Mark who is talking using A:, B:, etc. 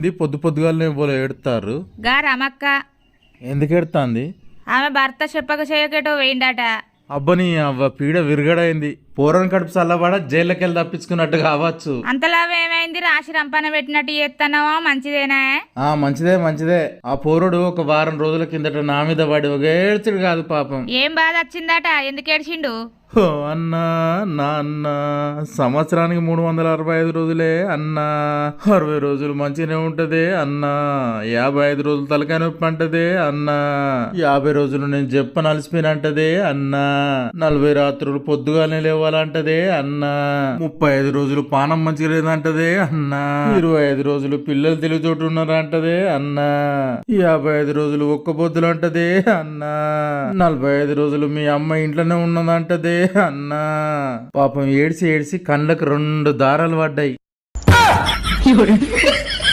A: ఇది పొద్దు పొద్దుగాలనే పోలే ఏడుతారు.
B: గా రమక్క.
A: ఎందుకు ఎడుతాంది
B: ఆమె భర్త చెప్పక చేయకటో వేయిందట.
A: అబ్బని అవ్వ పీడ విరగడైంది. పూర్వం కడుపు చల్లబడ జైల్లోకెళ్ళి తప్పించుకున్నట్టు కావచ్చు.
B: అంతలా ఏమైంది? రాశి రంపన పెట్టినట్టు చేస్తున్నావా మంచిదేనా?
A: ఆ మంచిదే మంచిదే. ఆ పోరుడు ఒక వారం రోజుల కిందట నా మీద పడి ఒక ఏడ్చుడు కాదు పాపం.
B: ఏం బాధ వచ్చిందట? ఎందుకు ఏడ్చిండు?
A: ఓ అన్నా నా అన్న సంవత్సరానికి మూడు వందల అరవై ఐదు రోజులే అన్నా. అరవై రోజులు మంచిగానే ఉంటదే అన్నా. యాభై ఐదు రోజులు తలకాయ నొప్పి అంటదే అన్నా. యాభై రోజులు నేను చెప్పను అలసిపోయినంటదే అన్నా. నలభై రాత్రులు పొద్దుగానే లేవాలంటదే అన్నా. ముప్పై ఐదు రోజులు పానం మంచిగా లేదంటదే అన్నా. ఇరవై ఐదు రోజులు పిల్లలు తెలివితోటి ఉన్నారంటదే అన్నా. యాభై ఐదు రోజులు ఒక్క బొద్దులు అంటదే అన్నా. నలభై ఐదు రోజులు మీ అమ్మ ఇంట్లోనే ఉన్నదంటదే అన్నా. పాపం ఏడ్చి ఏడ్చి కళ్ళకు రెండు దారాలు పడ్డాయి.